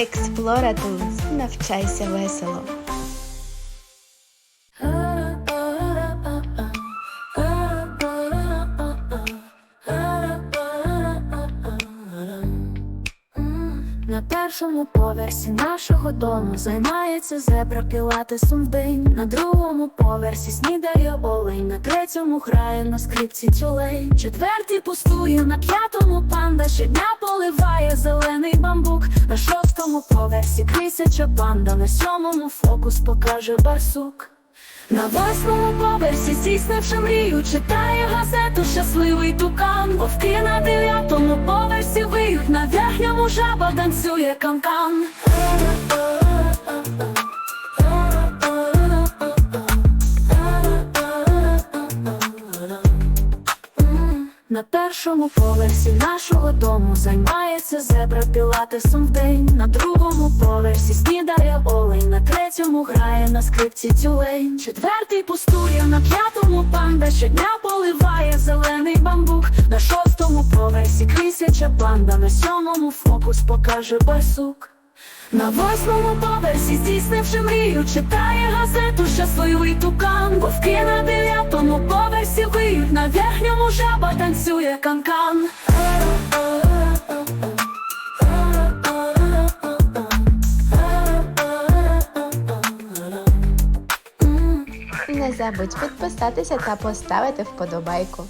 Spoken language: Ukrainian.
Експлора Навчайся весело. На першому поверсі нашого дому займається зебра пілатесом в. На другому поверсі снідає олень, на третьому грає на скрипці тюлень. Четвертий пустує, на п'ятому панда щодня поливає зелений бамбук. На шостому поверсі крисяча банда, на сьомому фокус покаже барсук. На восьмому поверсі, здійснивши мрію, читає газету щасливий тукан. Вовки на дев'ятому поверсі виють, на верхньому жаба танцює канкан. На першому поверсі нашого дому займається зебра пілатесом в день. На другому поверсі снідає олень, на третьому грає на скрипці тюлень. Четвертий пустує, на п'ятому панда щодня поливає зелений бамбук. На шостому поверсі крисяча банда, на сьомому фокус покаже барсук. На восьмому поверсі, здійснивши мрію, читає газету щасливий тукан. Поверсі виють, на верхньому жаба танцює канкан. Не забудь підписатися та поставити вподобайку.